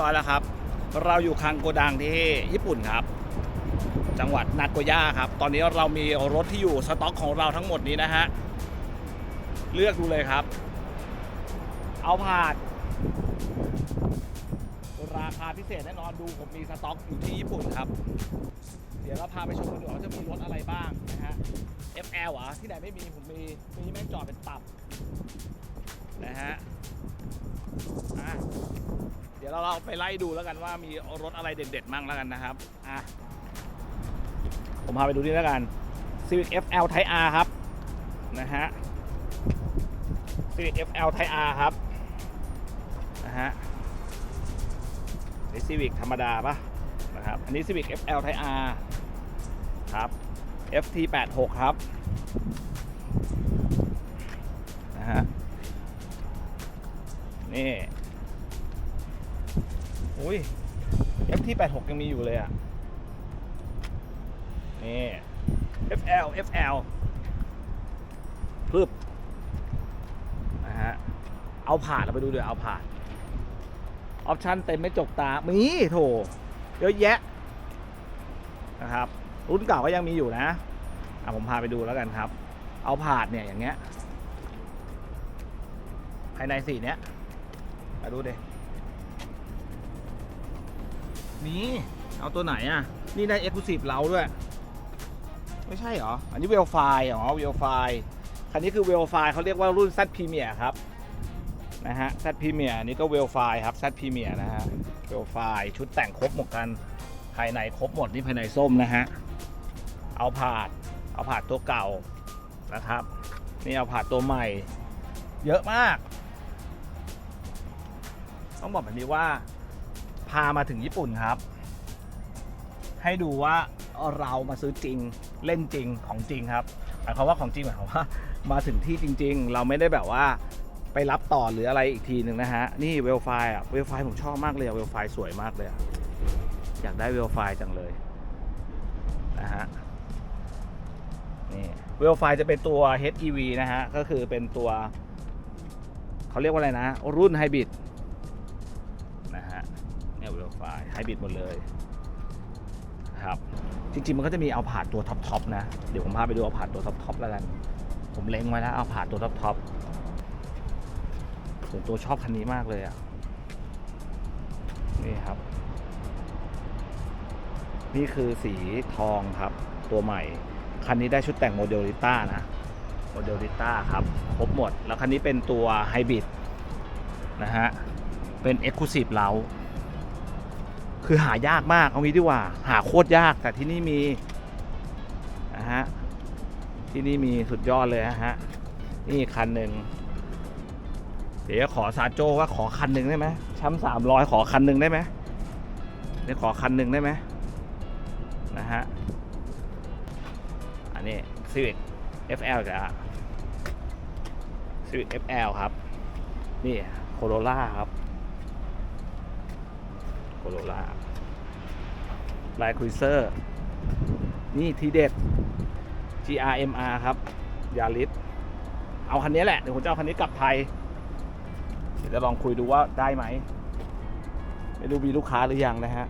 รียบร้อยแล้วครับ เราอยู่คังโกดังที่ญี่ปุ่นครับ จังหวัดนาโกย่าครับ ตอนนี้เรามีรถที่อยู่สต็อกของเราทั้งหมดนี้นะฮะ เลือกดูเลยครับ เอาผาด ราคาพิเศษแน่นอนดูผมมีสต็อกอยู่ที่ญี่ปุ่นครับ เดี๋ยวเราพาไปชมกันดีกว่าว่าจะมีรถอะไรบ้างนะฮะ FL อะที่ไหนไม่มีผมมีมีแม่งจอดเป็นตับนะฮะอะ เดี๋ยวเราเราไปไล่ดูแล้วกันว่ามีรถอะไรเด็ดๆมั่งแล้วกันนะครับอะผมพาไปดูนี่แล้วกัน Civic FL Type R ครับนะฮะ Civic FL Type R ครับนะฮะนี่ Civic ธรรมดาปะนะครับอันนี้ Civic FL Type R ครับ FT 86ครับนะฮะนี่ อุ้ย FT 86ยังมีอยู่เลยอะ นี่ FL FL ปึ๊บนะฮะ เอาผ่านเราไปดูเดี๋ยวเอาผ่านออปชั่นเต็มไม่จกตา มีโถ เยอะแยะ นะครับ รุ่นเก่าก็ยังมีอยู่นะ อะผมพาไปดูแล้วกันครับ เอาผาดเนี่ยอย่างเงี้ย ภายในสีเนี้ยมาดูเดิ นี่เอาตัวไหนอะ นี่ได้เอ็กซ์คลูซีฟเราด้วย ไม่ใช่เหรอ อันนี้เวลไฟอ๋อเวลไฟคันนี้คือเวลไฟเขาเรียกว่ารุ่น Z Premier ครับนะฮะ Z Premier อันนี้ก็เวลไฟครับ Z Premier นะฮะเวลไฟชุดแต่งครบหมดกันภายในครบหมดนี่ภายในส้มนะฮะเอาผาดเอาผาดตัวเก่านะครับนี่เอาผาดตัวใหม่ เยอะมาก ต้องบอกแบบนี้ว่า พามาถึงญี่ปุ่นครับ ให้ดูว่าเรามาซื้อจริงเล่นจริงของจริงครับหมายความว่าของจริงหมายความว่า มาถึงที่จริง ๆ เราไม่ได้แบบว่าไปรับต่อหรืออะไรอีกทีหนึ่งนะฮะ นี่เวลไฟอะเวลไฟผมชอบมากเลยอะเวลไฟสวยมากเลยอะอยากได้เวลไฟจังเลยนะฮะนี่เวลไฟจะเป็นตัว HEV นะฮะ ก็คือเป็นตัว เขาเรียกว่าอะไรนะ รุ่นไฮบริด ไฟไฮบริดหมดเลยครับจริงๆ มันก็จะมีเอาผ่าตัวท็อปๆนะ เดี๋ยวผมพาไปดูเอาผ่าตัวท็อปๆแล้วกัน ผมเล็งไว้แล้วเอาผ่าตัวท็อปๆส่วนตัวชอบคันนี้มากเลยอะนี่ครับ นี่คือสีทองครับ ตัวใหม่ คันนี้ได้ชุดแต่งโมเดลลิต้านะโมเดลลิต้าครับ ครบหมด แล้วคันนี้เป็นตัวไฮบริดนะฮะ เป็น e x c l u s i v e เรา คือหายากมาก เอางี้ดีกว่า หาโคตรยาก แต่ที่นี่มีนะฮะ ที่นี่มีสุดยอดเลยนะฮะ นี่คันหนึ่ง เดี๋ยวขอซาโจว่าขอคันหนึ่งได้ไหมแชมป์สามร้อยขอคันหนึ่งได้ไหมเดี๋ยวขอคันหนึ่งได้ไหมนะฮะ อันนี้ Civic FL จ้ะ Civic FL ครับ นี่ Corolla ครับคโวลล่า Corolla Land Cruiser นี่ทีเด็ด GRMR ครับ ยาริสเอาคันนี้แหละ เดี๋ยวผมจะเอาคันนี้กลับไทย เดี๋ยวจะลองคุยดูว่าได้ไหม ไม่รู้มีลูกค้าหรือยังนะฮะ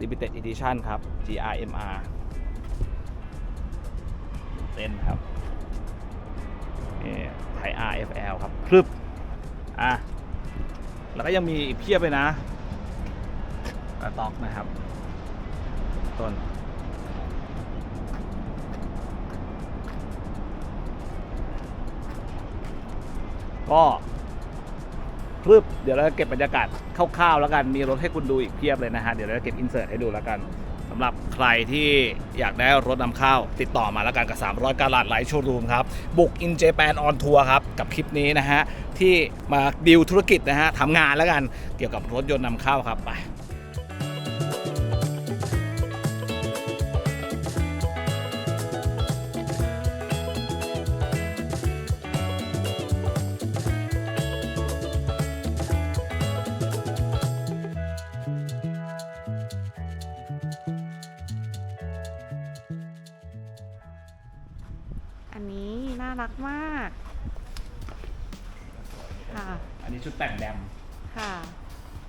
Limited Edition ครับ GRMR เต้นครับนี่ไทย RFL ครับพรึบอะ แล้วก็ยังมีอีกเพียบเลยนะสต็อกนะครับ ต้น ก็พรึบเดี๋ยวเราจะเก็บบรรยากาศคร่าวๆแล้วกันมีรถให้คุณดูอีกเพียบเลยนะฮะ เดี๋ยวเราจะเก็บอินเสิร์ตให้ดูแล้วกันสำหรับใครที่อยากได้รถนำเข้า ติดต่อมาแล้วกันกับ 300กาลาดไลท์โชว์รูมครับ บุกอินเจแปนออนทัวร์ครับ กับคลิปนี้นะฮะ ที่มาดีลธุรกิจนะฮะทำงานแล้วกันเกี่ยวกับรถยนต์นำเข้าครับไป รักมาก ค่ะ อันนี้ชุดแต่งแดมค่ะ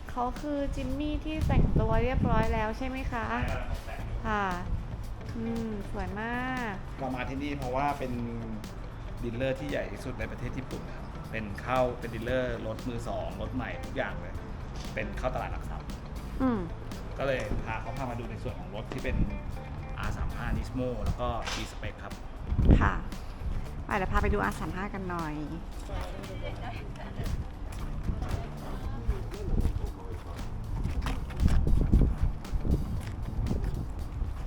เขาคือจิมมี่ที่แต่งตัวเรียบร้อยแล้วใช่ไหมคะ ค่ะ อืม สวยมาก เรามาที่นี่เพราะว่าเป็นดีลเลอร์ที่ใหญ่ที่สุดในประเทศญี่ปุ่นนะครับเป็นเข้าเป็นดีลเลอร์รถมือสองรถใหม่ทุกอย่างเลย เป็นเข้าตลาดหลักทรัพย์ อืม ก็เลยพาเขาพามาดูในส่วนของรถที่เป็น R35 Nismo แล้วก็ E-Spec ครับ ค่ะไป เดี๋ยวพาไปดู R35 กันหน่อย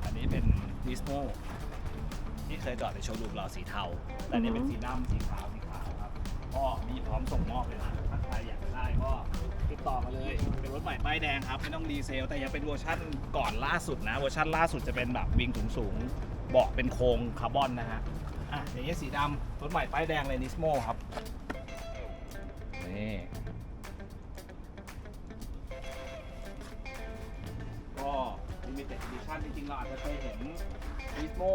อันนี้เป็น Nismo ที่เคยจอดในโชว์รูมเราสีเทา แต่อันนี้เป็นสีดำสีขาวสีขาวครับ ก็มีพร้อมส่งมอบเลยนะถ้าใครอยากได้ก็ติดต่อมาเลย เป็นรถใหม่ป้ายแดงครับ ไม่ต้องดีเซล แต่ยังเป็นเวอร์ชั่นก่อนล่าสุดนะ เวอร์ชั่นล่าสุดจะเป็นแบบวิงสูงเบาะเป็นโครงคาร์บอนนะฮะ อะอย่างเงี้ยสีดำรถใหม่ป้ายแดงเลย Nismo ครับนี่ก็ limited edition จริงๆ เราอาจจะเคยเห็น Nismo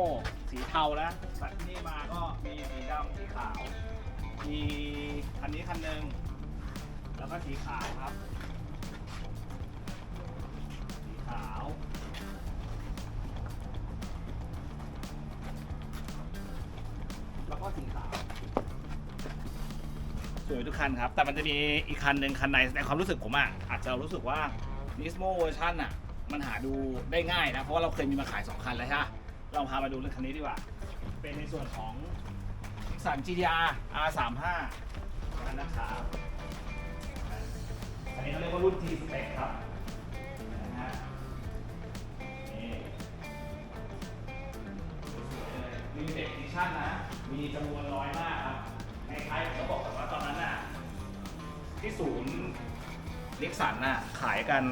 สีเทานะแต่ที่นี่มาก็มีสีดำสีขาว มีคันนี้คันหนึ่งแล้วก็สีขาวครับ สีขาว สวยทุกคันครับ แต่มันจะมีอีกคันหนึ่งคันในในความรู้สึกผมอะอาจจะรู้สึกว่า Nismo เวอร์ชันอะ มันหาดูได้ง่ายนะ เพราะว่าเราเคยมีมาขาย 2 คันแล้วใช่ปะเราพามาดูเรื่องคันนี้ดีกว่า เป็นในส่วนของสัน GTR R35 นะครับอันนี้เขาเรียกว่ารุ่น T Spec ครับนะฮะนี่ลิมิเต็ดดิชั่นนะ มีจำนวนน้อยมากครับในใครเขาบอกกันว่าตอนนั้นน่ะที่ศูนย์เล็กสันน่ะขายกัน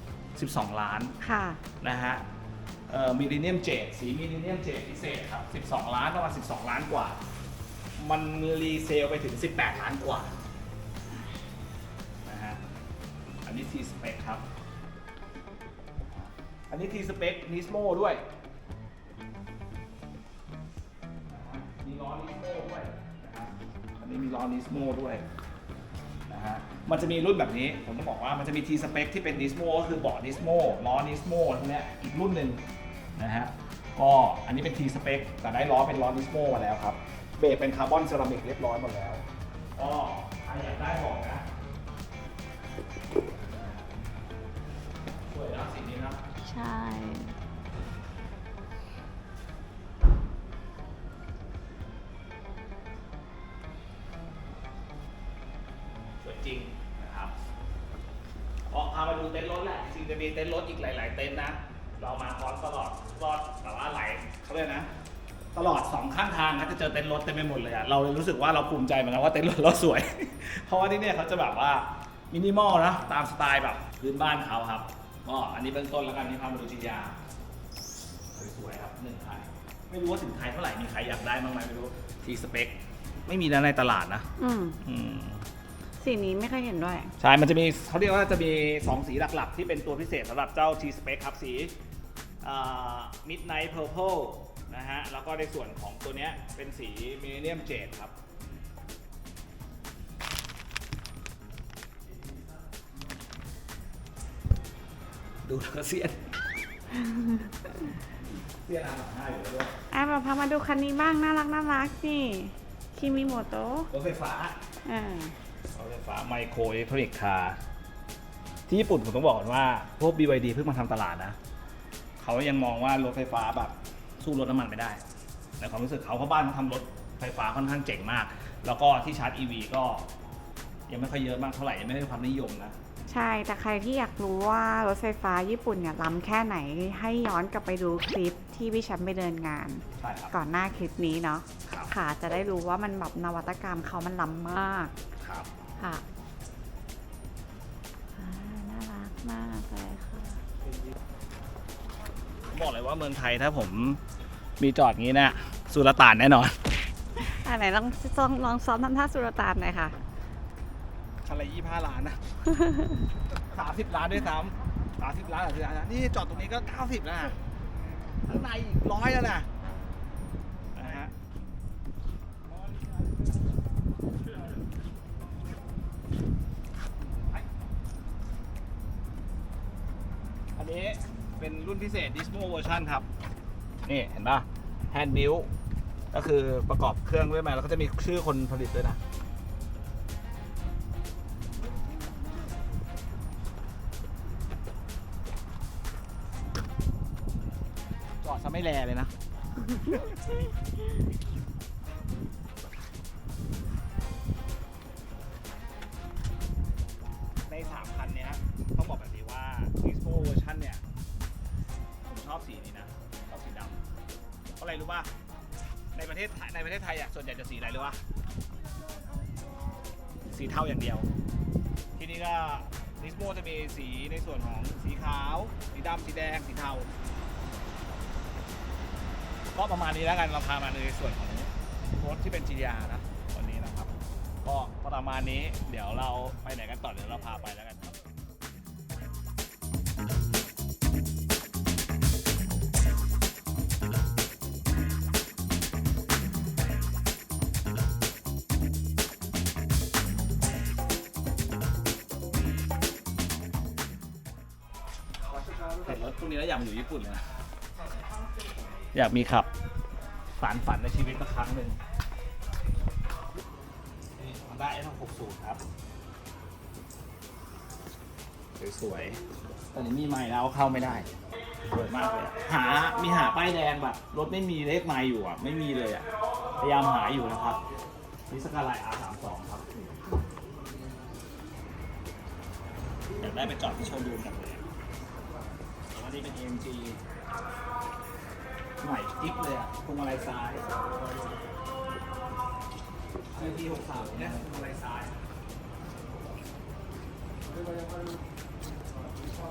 12 ล้านค่ะ นะฮะเอ่อมิลเลเนียมเจดสีมิลเลเนียมเจดพิเศษครับ 12 ล้านประมาณ 12 ล้านกว่า มันรีเซลไปถึง 18 ล้านกว่านะฮะอันนี้ T Spec ครับ อันนี้ T Spec Nismo ด้วย ล้อ Nismo ด้วยนะฮะอันนี้มีล้อ Nismo ด้วยนะฮะมันจะมีรุ่นแบบนี้ผมต้องบอกว่ามันจะมี T Spec ที่เป็น Nismo ก็คือเบาะ Nismo ล้อ Nismo พวกเนี้อีกรุ่นหนึ่งนะฮะก็อันนี้เป็น T Spec แต่ได้ล้อเป็นล้อ Nismo มาแล้วครับเบรกเป็นคาร์บอนเซรามิกเรียบร้อยหมดแล้วก็ใครอยากได้บอกนะสวยนะสีนี้นะใช่ มีเต็นท์รถอีกหลาย ๆ เต็นท์นะ เรามาคอร์สตลอดรอดแต่ว่าไหลายเขาเรียกนะ ตลอดสองข้างทางก็จะเจอเต็นท์รถเต็มไปหมดเลยอะเราเลยรู้สึกว่าเราภูมิใจเหมือนกันว่าเต็นท์รถเราสวย เพราะว่าที่เนี่ยเขาจะแบบว่ามินิมอลนะตามสไตล์แบบพื้นบ้านเขาครับก็อันนี้เบื้องต้นแล้วกันนี่พามาดูจิยาสวยๆครับหนึ่งคันไม่รู้ว่าถึงไทยเท่าไหร่มีใครอยากได้บ้างไหมไม่รู้ทีสเปคไม่มีนะในตลาดนะ อืม อืม สีนี้ไม่เคยเห็นด้วย ใช่ มันจะมีเขาเรียกว่าจะมี 2 สีหลักๆ ที่เป็นตัวพิเศษสำหรับเจ้า T-Spec ครับสีอ่า Midnight Purple นะฮะ แล้วก็ในส่วนของตัวเนี้ยเป็นสี Millennium Jade ครับ ดูแล้วก็เสียนเสียนอ่านหน้าอยู่แล้วด้วยอะเราพามาดูคันนี้บ้างน่ารักน่ารักนี่คิมิโมโตะรถไฟฟ้า อ่า รถไฟฟ้าไมโครอิเล็กทรอนิกส์คาร์ที่ญี่ปุ่นผมต้องบอกก่อนว่า พวก BYD เพิ่งมาทำตลาดนะ เขายังมองว่ารถไฟฟ้าแบบสู้รถน้ำมันไม่ได้ ในความรู้สึกเขาเพราะบ้านเขาทำรถไฟฟ้าค่อนข้างเจ๋งมาก แล้วก็ที่ชาร์จ EV ก็ยังไม่ค่อยเยอะมากเท่าไหร่ยังไม่ได้ความนิยมนะใช่ แต่ใครที่อยากรู้ว่ารถไฟฟ้าญี่ปุ่นเนี่ยล้ำแค่ไหนให้ย้อนกลับไปดูคลิปที่พี่แชมป์ไปเดินงาน ใช่ครับ ก่อนหน้าคลิปนี้เนาะครับ ค่ะจะได้รู้ว่ามันแบบนวัตกรรมเขามันล้ำมาก ครับค่ะอ่าน่ารักมากเลยค่ะ ผมบอกเลยว่าเมืองไทยถ้าผมมีจอดงี้นะสุลต่านแน่นอนอ่าไหนลองลองลองซ้อมทำท่าสุรตานหน่อยค่ะ คันละยี่ห้าล้านนะ สามสิบล้านด้วยซ้ำสามสิบล้านสามสิบล้านนะนี่จอดตรงนี้ก็เก้าสิบแล้วนะข้างในอีกร้อยแล้วนะนะ เป็นรุ่นพิเศษ Dismo Version ครับ นี่เห็นป่ะ Hand build ก็คือประกอบเครื่องด้วยมาแล้วก็จะมีชื่อคนผลิตด้วยนะ จอดซะไม่แลเลยนะ เทศไทยในประเทศไทยอะส่วนใหญ่จะสีอะไรรู้ปะสีเทาอย่างเดียว ที่นี่ก็นิสโมจะมีสีในส่วนของสีขาว สีดำสีแดง สีเทา ก็ประมาณนี้แล้วกันเราพามาในส่วนของรถที่เป็น GTR นะวันนี้นะครับ ก็ประมาณนี้เดี๋ยวเราไปไหนกันต่อเดี๋ยวเราพาไปแล้วกันครับ นรถพวกนี้แล้วอยากมาอยู่ญี่ปุ่นเลยนะอยากมีขับฝันฝันในชีวิตสักครั้งหนึ่งนี่ฮอนด้าเอสหกศูนย์ครับ สวยๆตอนนี้มีไม้แล้วเข้าไม่ได้ สวยมากเลยอะหา มีหาป้ายแดงแบบรถไม่มีเลขไม้อยู่อะ ไม่มีเลยอะ พยายามหาอยู่นะครับนี่สกาไล R32 ครับ อยากได้ไปจอดที่โชว์รูมกันเลยอั นี้เป็น AMG ใหม่กิ๊กเลยอะพวงมาลัยซ้ายเอทีหกสามเนี่ยพวงมาลัยซ้าย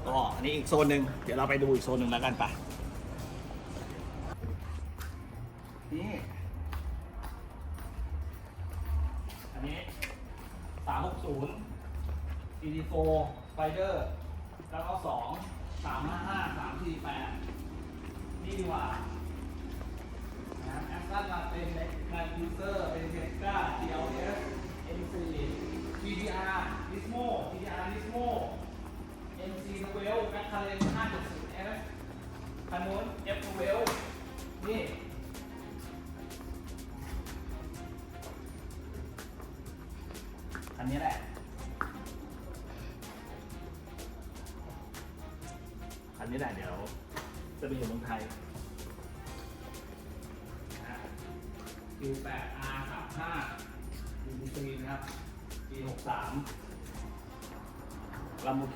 ก็อันนี้อีกโซนหนึ่งเดี๋ยวเราไปดูอีกโซนหนึ่งแล้วกันไปนี่อันนี้สามหกศูนย์ CD4 Spider แล้วก็สองสามห้าห้าสามสี่แปดนี่ ดีกว่านะแอปสตันมาเป็นแมนยูเซอร์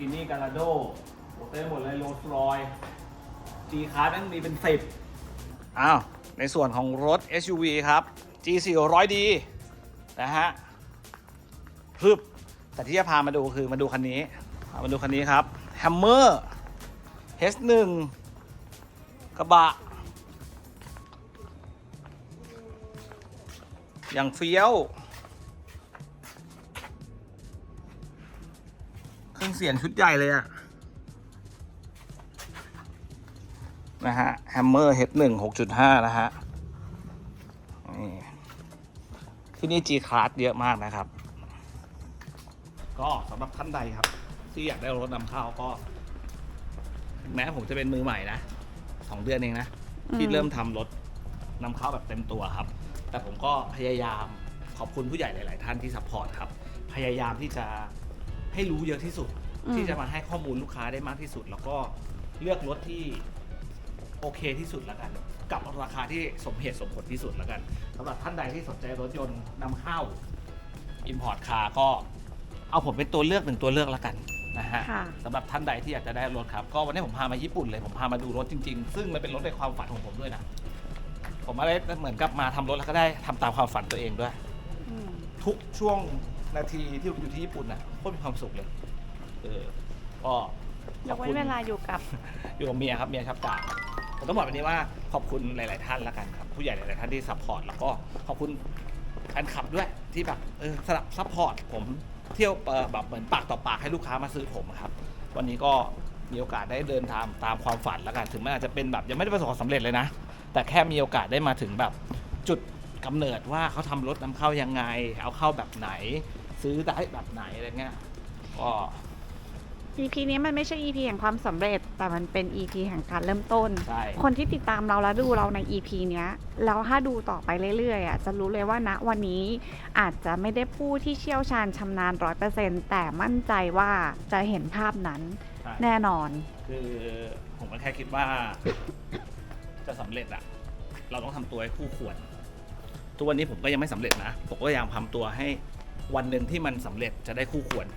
กินี่การาโดโอเต้หมดเลยโรลส์รอยจีคาร์นั่งมีเป็นสิบอ้าว ในส่วนของรถ SUV ครับ G 4 0 0 d นะฮะพึบแต่ที่จะพามาดูคือมาดูคันนี้ มาดูคันนี้ครับ Hammer H1 กระบะ อย่างเฟี้ยว เครื่องเสียงชุดใหญ่เลยอะนะฮะ Hammer H1 6.5นะฮะนี่ที่นี่ G Class เยอะมากนะครับ ก็สำหรับท่านใดครับ ที่อยากได้รถนำเข้าก็ แม้ผมจะเป็นมือใหม่นะสองเดือนเองนะอืมที่เริ่มทำรถนำเข้าแบบเต็มตัวครับ แต่ผมก็พยายามขอบคุณผู้ใหญ่หลาย ๆ ท่านที่ซัพพอร์ตครับ พยายามที่จะให้รู้เยอะที่สุดอืม ที่จะมาให้ข้อมูลลูกค้าได้มากที่สุด แล้วก็เลือกรถที่โอเคที่สุดแล้วกัน กับราคาที่สมเหตุสมผลที่สุดแล้วกันสำหรับท่านใดที่สนใจรถยนต์นำเข้า Import Car ก็เอาผมเป็นตัวเลือกหนึ่งตัวเลือกแล้วกันนะฮะค่ะ สำหรับท่านใดที่อยากจะได้รถครับ ก็วันนี้ผมพามาญี่ปุ่นเลยผมพามาดูรถจริงๆ ซึ่งมันเป็นรถในความฝันของผมด้วยนะผมอะไรเหมือนกับมาทำรถแล้วก็ได้ทำตามความฝันตัวเองด้วย อืมทุกช่วงนาทีที่ผมอยู่ที่ญี่ปุ่นน่ะโคตรมีความสุขเลย เออก็ยขอบกเว้คุณนเวลาอยู่กับ อยู่กับเมียครับเมียครับจ่าผมต้องบอกแบบนี้ว่าขอบคุณหลาย ๆ ท่านแล้วกันครับ ผู้ใหญ่หลาย ๆ ท่านที่ซัพพอร์ตแล้วก็ขอบคุณแฟนคลับด้วยที่แบบเออสลับซัพพอร์ตผมเที่ยวเอ่อแบบเหมือนปากต่อปากให้ลูกค้ามาซื้อผมครับ วันนี้ก็มีโอกาสได้เดินทางตามความฝันแล้วกันถึงแม้อาจจะเป็นแบบยังไม่ได้ประสบความสำเร็จเลยนะ แต่แค่มีโอกาสได้มาถึงแบบจุดกำเนิดว่าเขาทำรถนำเข้ายังไง เอาเข้าแบบไหน ซื้อได้แบบไหนอะไรเงี้ยก็ EP นี้มันไม่ใช่ EP แห่งความสำเร็จ แต่มันเป็น EP แห่งการเริ่มต้น ใช่ คนที่ติดตามเราแล้วดูเราใน EP เนี้ยแล้วถ้าดูต่อไปเรื่อยๆอะจะรู้เลยว่าณวันนี้อาจจะไม่ได้ผู้ที่เชี่ยวชาญชำนาญร้อยเปอร์เซ็นแต่มั่นใจว่าจะเห็นภาพนั้นใช่ แน่นอน คือผมก็แค่คิดว่า จะสำเร็จอะเราต้องทำตัวให้คู่ควร ทุกวันนี้ผมก็ยังไม่สำเร็จนะ ผมก็พยายามทำตัวให้วันหนึ่งที่มันสำเร็จจะได้คู่ควร